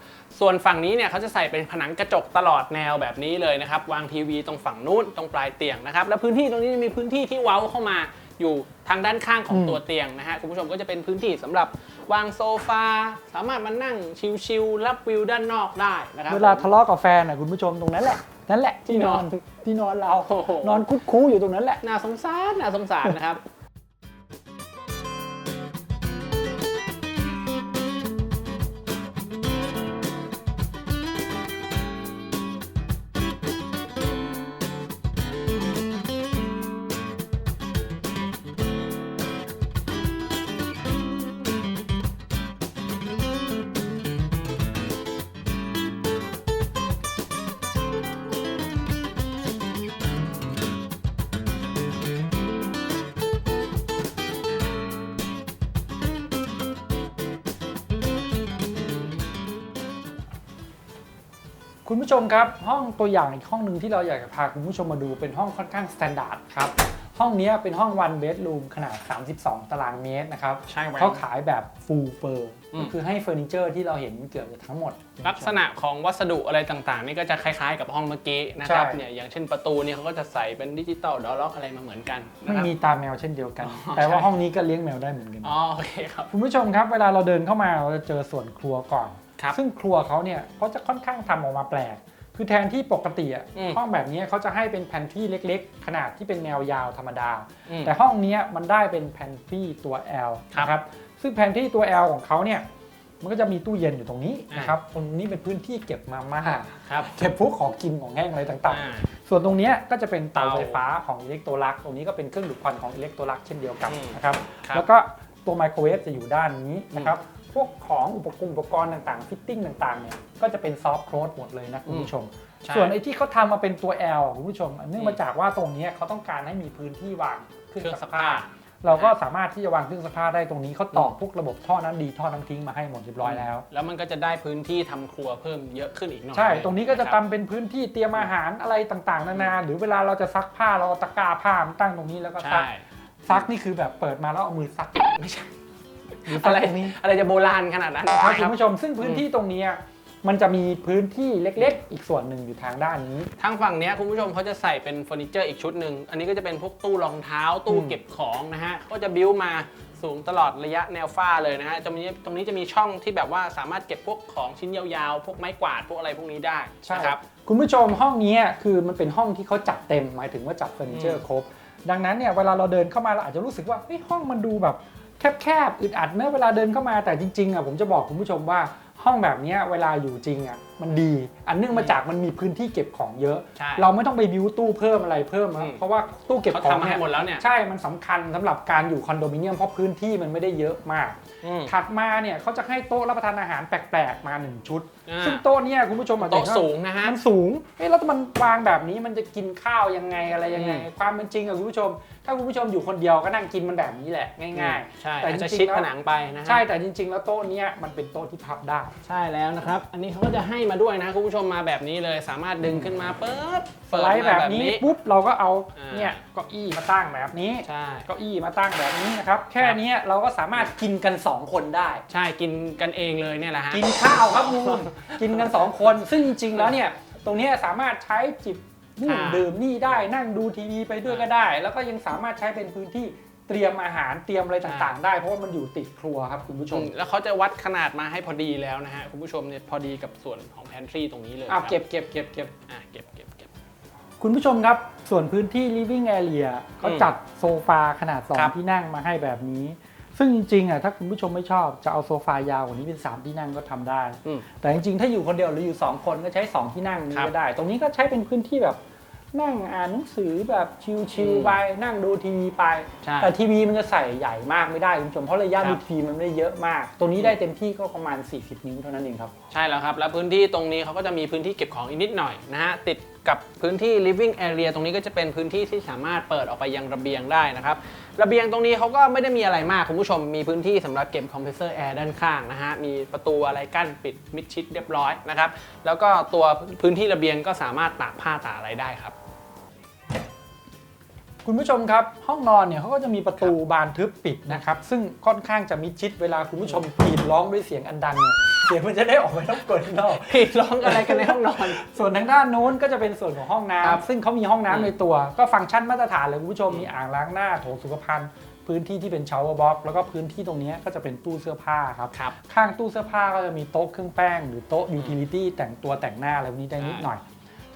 Speaker 1: ส่วนฝั่งนี้เนี่ยเขาจะใส่เป็นผนังกระจกตลอดแนวแบบนี้เลยนะครับวางทีวีตรงฝั่งนู้นตรงปลายเตียงนะครับแล้วพื้นที่ตรงนี้จะมีพื้นที่ที่เว้าเข้ามาอยู่ทางด้านข้างของ
Speaker 2: อืม
Speaker 1: ตัวเตียงนะฮะคุณผู้ชมก็จะเป็นพื้นที่สำหรับวางโซฟา สามารถมานั่งชิลๆรับวิวด้านนอกได้นะครับ
Speaker 2: เวลาทะเลาะกับแฟนนะคุณผู้ชมตรงนั้นแหละ นั่นแหละที่นอนที่นอนเรา
Speaker 1: โอ้โห
Speaker 2: นอนคุดคู้อยู่ตรงนั้นแหละ
Speaker 1: น่าสงสารน่าสงสารนะครับ
Speaker 2: คุณผู้ชมครับห้องตัวอย่างอีกห้องหนึ่งที่เราอยากจะพาคุณผู้ชมมาดูเป็นห้องค่อนข้างสแตนดาร์ดครับห้องเนี้ยเป็นห้อง one bedroom ขนาด 32 ตารางเมตรนะครับ
Speaker 1: ใช่ไหม
Speaker 2: เขาขายแบบ full fur
Speaker 1: อืม
Speaker 2: ก็คือให้เฟอร์นิเจอร์ที่เราเห็นเกือบจะทั้งหมด
Speaker 1: ลักษณะของวัสดุอะไรต่างๆ นี่ก็จะคล้ายๆกับห้องเมื่อกี้นะครับ
Speaker 2: ใช่
Speaker 1: เนี่ยอย่างเช่นประตูเนี่ยเขาก็จะใส่เป็นดิจิตอลดอล็อกอะไรมาเหมือนกันนะ
Speaker 2: ไม่
Speaker 1: ครับ
Speaker 2: มีตาแมวเช่นเดียวกัน
Speaker 1: อ๋อ
Speaker 2: แต่ว่า
Speaker 1: ใช่
Speaker 2: ห้องนี้ก็เลี้ยงแมวได้เหมือนกัน
Speaker 1: อ๋อโอเคครับ
Speaker 2: คุณผู้ชมครับเวลาเราเดินเข้ามาเราจะเจอส่วนครัวก่อน
Speaker 1: ครับ
Speaker 2: ซึ่งครัวเขาเนี่ยเขาจะค่อนข้างทำออกมาแปลก คือแทนที่ปกติอะ
Speaker 1: อืม
Speaker 2: ห้องแบบนี้เขาจะให้เป็นแพนที่เล็กๆ ขนาดที่เป็นแนวยาวธรรมดา
Speaker 1: อืม
Speaker 2: แต่ห้องเนี้ยมันได้เป็นแพนที่ตัว L
Speaker 1: ครับ
Speaker 2: นะครับซึ่งแพนที่ตัว L ของเขาเนี่ยมันก็จะมีตู้เย็นอยู่ตรงนี้
Speaker 1: อ่าน
Speaker 2: นะครับตรงนี้เป็นพื้นที่เก็บมาม่า
Speaker 1: ครับ
Speaker 2: เก็บพวกของกินของแห้งอะไรต่าง
Speaker 1: อ่า
Speaker 2: ๆส่วนตรงเนี้ยก็จะเป็นเตา
Speaker 1: เตา
Speaker 2: ไฟฟ้าของอิเล็กโทรลัก ตรงนี้ก็เป็นเครื่องดูดควันของอิเล็กโทรลักเช่นเดียวกัน
Speaker 1: อืม
Speaker 2: นะครับ
Speaker 1: ครับ
Speaker 2: แล้วก็ตัวไมโครเวฟจะอยู่ด้านนี้นะครับ พวกของอุปกรณ์อุปกรณ์ต่างๆ ฟิตติ้งต่างๆเนี่ยก็จะเป็นซอฟต์โคลดหมดเลยนะคุณผู้ชม
Speaker 1: ใช่
Speaker 2: ส่วนไอ้ที่เขาทำมาเป็นตัว L คุณผู้ชมเนื่อง
Speaker 1: อื
Speaker 2: มามจากว่าตรงเนี้ยเขาต้องการให้มีพื้นที่วางเค
Speaker 1: เค
Speaker 2: รื่
Speaker 1: รื่
Speaker 2: อ
Speaker 1: องง
Speaker 2: ซั
Speaker 1: ซั
Speaker 2: ก
Speaker 1: ก
Speaker 2: ผ้า
Speaker 1: ผ้า
Speaker 2: เราก็สามารถที่จะวางเครื่องซักผ้าได้ตรงนี้เขาต่อพวกระบบท่อน้ำดีท่อน้ำทิ้งมาให้หมดเรียบร้อยแล้ว
Speaker 1: แล้วมันก็จะได้พื้นที่ทำครัวเพิ่มเยอะขึ้นอีกหน่อย
Speaker 2: ใช่ตรงนี้ก็จะ
Speaker 1: คบ
Speaker 2: ทำเป็นพื้นที่เตรียมอาหารอะไรต่างๆ นานา หรือเวลาเราจะซักผ้าเราเอาตะกร้าผ้ามาตั้งตรงนี้แล้วก็ซัก
Speaker 1: ใช่
Speaker 2: ซักนี่คือแบบเปิดมาแล้วเอามือซักไม่ใช่หรื อ
Speaker 1: อะไร
Speaker 2: ตรงนี้
Speaker 1: อะไรจะโบราณขนาดนั้น
Speaker 2: ครับ
Speaker 1: นะ
Speaker 2: คุณผู้ชมซึ่งพื้นที่ตรงเนี้ยมันจะมีพื้นที่เล็กๆ อีกส่วนหนึ่งอยู่ทางด้านนี้
Speaker 1: ทางฝั่งเนี้ยคุณผู้ชมเขาจะใส่เป็นเฟอร์นิเจอร์อีกชุดหนึ่ง อันนี้ก็จะเป็นพวกตู้รองเท้าตู้
Speaker 2: อืม
Speaker 1: เก็บของนะฮะ ก็จะบิ้วมาสูงตลอดระยะแนวฝ้าเลยนะฮะจะมีตรงนี้จะมีช่องที่แบบว่าสามารถเก็บพวกของชิ้นยาวๆ พวกไม้กวาดพวกอะไรพวกนี้ได้
Speaker 2: ใช่
Speaker 1: นะครับ
Speaker 2: คุณผู้ชมห้องนี้คือมันเป็นห้องที่เขาจัดเต็มหมายถึงว่าจัดเฟอร์นิเจอร์ครบ ดังนั้นเนี่ยเวลาเราเดินเข้ามาเราอาจจะรู้สึกว่าเฮ้ยห้องมันดูแบบ แคบๆอึดอัดเนอะเวลาเดินเข้ามาแต่จริงๆอะผมจะบอกคุณผู้ชมว่าห้องแบบนี้เวลาอยู่จริงอะมันดี อันเนื่องมาจากมันมีพื้นที่เก็บของเยอะ
Speaker 1: ใช่
Speaker 2: เราไม่ต้องไปบิวตู้เพิ่มอะไรเพิ่มนะ
Speaker 1: อืม
Speaker 2: เพราะว่าตู้เก็บ
Speaker 1: เขา
Speaker 2: ของ
Speaker 1: ทำมาให้
Speaker 2: เนี่ย
Speaker 1: หมดแล้วเนี่ย
Speaker 2: ใช่มันสำคัญสำหรับการอยู่คอนโดมิเนียมเพราะพื้นที่มันไม่ได้เยอะมาก
Speaker 1: อืม
Speaker 2: ถัดมาเนี่ยเขาจะให้โต๊ะรับประทานอาหารแปลกๆมาหนึ่งชุด
Speaker 1: อ่า
Speaker 2: ซึ่งโต๊ะเนี่ยคุณผู้ชมอาจจะ
Speaker 1: โต๊ะ
Speaker 2: เห็นว่า
Speaker 1: สูงนะฮะ
Speaker 2: มันสูง เอ๊ะแล้วมันวางแบบนี้มันจะกินข้าวยังไงอะไรยังไง
Speaker 1: อืม
Speaker 2: ความเป็นจริงอะคุณผู้ชม ถ้าคุณผู้ชมอยู่คนเดียวก็นั่งกินมันแบบนี้แหละง่าย
Speaker 1: ใช่
Speaker 2: แต่
Speaker 1: อาจจะ
Speaker 2: จริงๆ
Speaker 1: ชิด
Speaker 2: แล้ว
Speaker 1: ผนังไปนะฮะ
Speaker 2: ๆใช่แต่จริง ๆ แล้วโต๊ะเนี้ยมันเป็นโต๊ะที่พับได้
Speaker 1: ใช่แล้วนะครับ อันนี้เขาก็จะให้มาด้วยนะคุณผู้ชมมาแบบนี้เลยสามารถดึงขึ้นมาปุ๊บ
Speaker 2: ส
Speaker 1: เปิด
Speaker 2: ไลด์
Speaker 1: มา
Speaker 2: แบบนี้ ปุ๊บเราก็เอา
Speaker 1: อ่า
Speaker 2: เนี่ยเก้าอี้มาตั้งแบบนี้
Speaker 1: ใช่
Speaker 2: เก้าอี้มาตั้งแบบนี้นะครับแค่เนี้ยเราก็สามารถกินกันสองคนได้
Speaker 1: ใช่กินกันเองเลยเนี่ยแหละฮะ
Speaker 2: กินข้าวครับมูลกินกัน 2 คนซึ่งจริงๆแล้วเนี่ยตรงเนี้ยสามารถใช้จิบนู่น
Speaker 1: อ่า
Speaker 2: ดื่มนี่ได้นั่งดูทีวีไปด้วยก็ได้ แล้วก็ยังสามารถใช้เป็นพื้นที่ เตรียมอาหารเตรียมอะไรต่างๆ ได้เพราะว่ามันอยู่ติดครัวครับคุณผู้ช
Speaker 1: อื
Speaker 2: ม
Speaker 1: มแล้วเขาจะวัดขนาดมาให้พอดีแล้วนะฮะคุณผู้ชมเนี่ยพอดีกับส่วนของ pantry ตรงนี้เลย
Speaker 2: อ้าว
Speaker 1: ครับ
Speaker 2: เก็บเก็บเก็บเก็บ
Speaker 1: อะเก็บเก็บเก็บ
Speaker 2: คุณผู้ชมครับส่วนพื้นที่ living area เขาจัดโซฟาขนาด
Speaker 1: ครับ
Speaker 2: 2 ที่นั่งมาให้แบบนี้ ซึ่งจริงๆอะถ้าคุณผู้ชมไม่ชอบจะเอาโซฟายาวกว่านี้เป็น 3 ที่นั่งก็ทำได้
Speaker 1: อืม
Speaker 2: แต่จริงๆ ถ้าอยู่คนเดียวหรืออยู่ 2 คนก็ใช้ 2 ที่นั่งนี้
Speaker 1: ครับ
Speaker 2: ก็ได้ ตรงนี้ก็ใช้เป็นพื้นที่แบบ นั่งอ่านหนังสือแบบชิล
Speaker 1: อืม
Speaker 2: ๆไปนั่งดูทีวีไป
Speaker 1: ใช่
Speaker 2: แต่ทีวีมันจะใส่ใหญ่มากไม่ได้คุณผู้ชมเพราะระยะ
Speaker 1: ครับ
Speaker 2: ดูทีวีมันไม่ได้เยอะมาก ตัวนี้ได้เต็มที่ก็ประมาณ 40 นิ้วเท่านั้นเองครับ
Speaker 1: ใช่แล้วครับ แล้วพื้นที่ตรงนี้เขาก็จะมีพื้นที่เก็บของอีกนิดหน่อยนะฮะติดกับพื้นที่ living area ตรงนี้ก็จะเป็นพื้นที่ที่สามารถเปิดออกไปยังระเบียงได้นะครับ ระเบียงตรงนี้เขาก็ไม่ได้มีอะไรมากคุณผู้ชม มีพื้นที่สำหรับเก็บคอมเพรสเซอร์แอร์ด้านข้างนะฮะ มีประตูอะไรกั้นปิดมิดชิดเรียบร้อยนะครับ แล้วก็ตัวพื้นที่ระเบียงก็สามารถตากผ้าตากอะไรได้ครับ
Speaker 2: คุณผู้ชมครับห้องนอนเนี่ยเขาก็จะมีประตูบานทึบปิดนะครับ ซึ่งค่อนข้างจะมิดชิดเวลาคุณผู้ชมกรีดร้องด้วยเสียงอันดังเนี่ยเสียงมันจะได้ออกไปรบกวนข้างนอก
Speaker 1: พี่ร้องอะไรกันในห้องนอน
Speaker 2: ส่วนทางด้านโน้นก็จะเป็นส่วนของห้อง
Speaker 1: ครับ
Speaker 2: น้ำซึ่งเขามีห้อง
Speaker 1: อืม
Speaker 2: น้ำในตัว ก็ฟังก์ชันมาตรฐานเลยคุณผู้ชมมีอ่างล้างหน้าโถสุขภัณฑ์พื้นที่ที่เป็นชาวเวอร์บ็อกแล้วก็พื้นที่ตรงนี้ก็จะเป็นตู้เสื้อผ้าครับ
Speaker 1: ครับ
Speaker 2: ข้างตู้เสื้อผ้าก็จะมีโต๊ะเครื่องแป้ง หรือโต๊ะยูทิลิตี้แต่งตัวแต่งหน้าอะไรพวกนี้ได้นิดหน่อยเ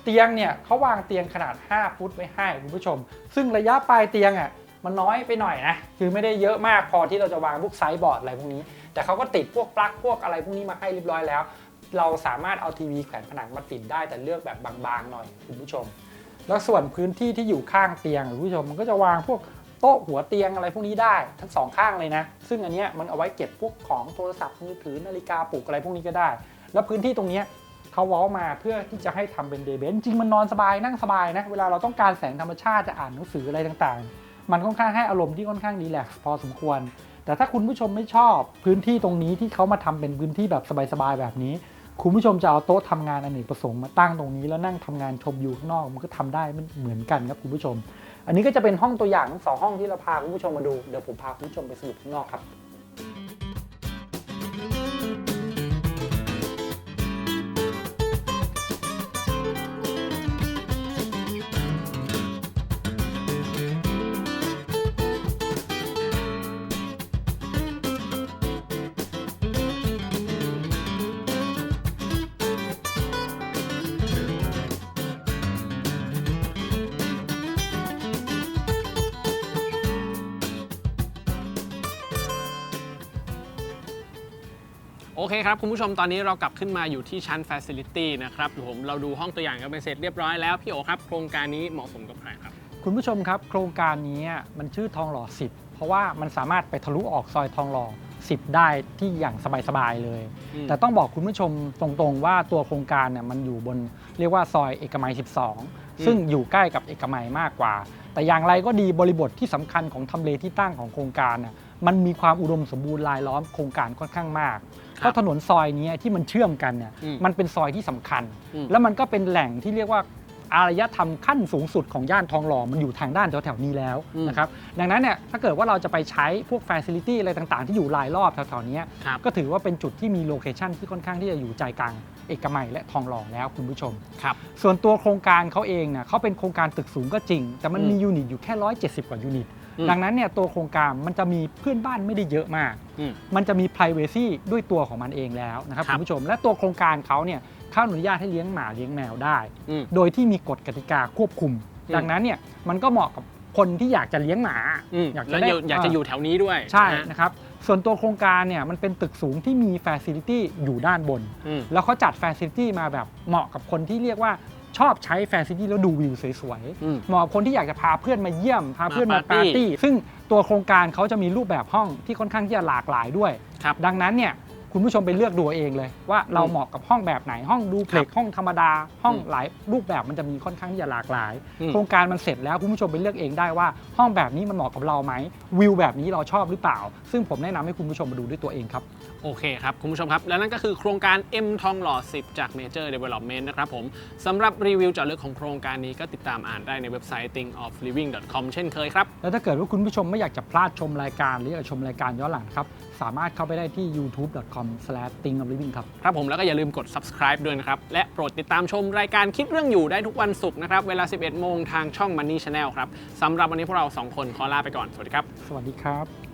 Speaker 2: ตียงเนี่ยเขาวางเตียงขนาด 5 ฟุตไว้ให้คุณผู้ชม ซึ่งระยะปลายเตียงอะมันน้อยไปหน่อยนะ คือไม่ได้เยอะมากพอที่เราจะวางพวกไซส์บอร์ดอะไรพวกนี้ แต่เขาก็ติดพวกปลั๊กพวกอะไรพวกนี้มาให้เรียบร้อยแล้ว เราสามารถเอาทีวีแขวนผนังมาติดได้แต่เลือกแบบบางๆหน่อยคุณผู้ชม แล้วส่วนพื้นที่ที่อยู่ข้างเตียงคุณผู้ชมมันก็จะวางพวกโต๊ะหัวเตียงอะไรพวกนี้ได้ทั้งสองข้างเลยนะ ซึ่งอันเนี้ยมันเอาไว้เก็บพวกของโทรศัพท์มือถือนาฬิกาปลุกอะไรพวกนี้ก็ได้ แล้วพื้นที่ตรงเนี้ย เขาเว้ามาเพื่อที่จะให้ทำเป็นเดย์เบนจริงมันนอนสบายนั่งสบายนะ เวลาเราต้องการแสงธรรมชาติจะอ่านหนังสืออะไรต่างๆ มันค่อนข้างให้อารมณ์ที่ค่อนข้างรีแลกซ์พอสมควร แต่ถ้าคุณผู้ชมไม่ชอบพื้นที่ตรงนี้ที่เขามาทำเป็นพื้นที่แบบสบายๆแบบนี้ คุณผู้ชมจะเอาโต๊ะทำงานอเนกประสงค์มาตั้งตรงนี้แล้วนั่งทำงานชมวิวข้างนอกมันก็ทำได้มันเหมือนกันครับคุณผู้ชม อันนี้ก็จะเป็นห้องตัวอย่างทั้งสองห้องที่เราพาคุณผู้ชมมาดูเดี๋ยวผมพาคุณผู้ชมไปสรุปข้างนอกครับ
Speaker 1: โอเคครับ คุณผู้ชมตอนนี้เรากลับขึ้นมาอยู่ที่ชั้น Facility นะครับผมเราดูห้องตัวอย่างกันไปเสร็จเรียบร้อยแล้ว พี่โอครับโครงการนี้เหมาะสมกับใครครับ
Speaker 2: คุณผู้ชมครับโครงการนี้มันชื่อทองหล่อ 10 เพราะว่ามันสามารถไปทะลุออกซอยทองหล่อ 10 ได้ที่อย่างสบายๆเลย
Speaker 1: อืม
Speaker 2: แต่ต้องบอกคุณผู้ชมตรงๆว่าตัวโครงการเนี่ยมันอยู่บนเรียกว่าซอยเอกมัย 12 ซึ่งอยู่ใกล้กับเอกมัยมากกว่า แต่อย่างไรก็ดีบริบทที่สำคัญของทำเลที่ตั้งของโครงการน่ะมันมีความอุดมสมบูรณ์รายล้อมโครงการค่อนข้างมาก เพราะถนนซอยนี้ที่มันเชื่อมกันเนี่ย
Speaker 1: อืม
Speaker 2: มันเป็นซอยที่สำคัญ
Speaker 1: อืม
Speaker 2: แล้วมันก็เป็นแหล่งที่เรียกว่าอารยธรรมขั้นสูงสุดของย่านทองหล่อมันอยู่ทางด้านแถวๆนี้แล้ว
Speaker 1: อืม
Speaker 2: นะครับดังนั้นเนี่ยถ้าเกิดว่าเราจะไปใช้พวกฟ a ซิลิตี้อะไรต่างๆ ที่อยู่รายรอบแถวๆเนี้ย
Speaker 1: ครับ
Speaker 2: ก็ถือว่าเป็นจุดที่มีโลเคชันที่ค่อนข้างที่จะอยู่ใจกลางเอกมัยและทองหล่อแล้วคุณผู้ชม
Speaker 1: ครับ
Speaker 2: ส่วนตัวโครงการเขาเองเนี่ยเขาเป็นโครงการตึกสูงก็จริง แต่มัน
Speaker 1: อืม
Speaker 2: มียูนิตอยู่แค่ 170 กว่ายูนิต
Speaker 1: อืม
Speaker 2: ดังนั้นเนี่ยตัวโครงการมันจะมีเพื่อนบ้านไม่ได้เยอะมาก
Speaker 1: อืม
Speaker 2: มันจะมี p r i เวซีด้วยตัวของมันเองแล้วนะครับ
Speaker 1: ครับ
Speaker 2: คุณผู้ชม และตัวโครงการเขาเนี่ยเข้าอนุญาตให้เลี้ยงหมาเลี้ยงแมวได้
Speaker 1: อืม
Speaker 2: โดยที่มีกฎกติกาควบคุม
Speaker 1: อืม
Speaker 2: ดังนั้นเนี่ยมันก็เหมาะกับคนที่อยากจะเลี้ยงหมา
Speaker 1: อืม
Speaker 2: อยากจะ
Speaker 1: แล้ว
Speaker 2: ได้
Speaker 1: อยากอยากจะอยู่แถวนี้ด้วย
Speaker 2: ใช่
Speaker 1: นะฮะ
Speaker 2: นะครับส่วนตัวโครงการเนี่ยมันเป็นตึกสูงที่มีฟ a ซิลิตี้อยู่ด้านบน
Speaker 1: อืม
Speaker 2: แล้วเขาจัดฟ a ซิลิตี้มาแบบเหมาะกับคนที่เรียกว่า ชอบใช้ฟ a ซิลิตี้แล้วดูวิวสวย
Speaker 1: อืม
Speaker 2: ๆเหมาะกับคนที่อยากจะพาเพื่อนมาเยี่ยม พาเพื่อนมา
Speaker 1: มาปาร์ตี้
Speaker 2: ปาร์ตี้ ซึ่งตัวโครงการเขาจะมีรูปแบบห้องที่ค่อนข้างที่จะหลากหลายด้วย
Speaker 1: ครับ
Speaker 2: ดังนั้นเนี่ยคุณผู้ชมไปเลือกดูเอาเองเลย ว่าเรา
Speaker 1: อืม
Speaker 2: เหมาะกับห้องแบบไหนห้องดูเพล็กห้องธรรมดา ห้อง
Speaker 1: อืม
Speaker 2: หลายรูปแบบมันจะมีค่อนข้างที่จะหลากหลาย
Speaker 1: อืม
Speaker 2: โครงการมันเสร็จแล้วคุณผู้ชมไปเลือกเองได้ว่า ห้องแบบนี้มันเหมาะกับเราไหมวิวแบบนี้เราชอบหรือเปล่า ซึ่งผมแนะนำให้คุณผู้ชมมาดูด้วยตัวเองครับ
Speaker 1: โอเคครับ คุณผู้ชมครับ และนั่นก็คือโครงการ M ทองหล่อ 10 จาก Major Development นะครับผมสำหรับรีวิวเจาะลึกของโครงการนี้ก็ติดตามอ่านได้ในเว็บไซต์ thingofliving.com เช่นเคยครับ
Speaker 2: แล้วถ้าเกิดว่าคุณผู้ชมไม่อยากจะพลาดชมรายการ หรืออยากจะชมรายการย้อนหลังครับ สามารถเข้าไปได้ที่ youtube.com/thingofliving ครับ
Speaker 1: ครับผมแล้วก็อย่าลืมกด subscribe ด้วยนะครับ และโปรดติดตามชมรายการคิดเรื่องอยู่ได้ทุกวันศุกร์นะครับเวลา 11 โมงทางช่อง Money Channel ครับสำหรับวันนี้พวกเรา 2 คนขอลาไปก่อนสวัสดีครับ
Speaker 2: สวัสดีครับ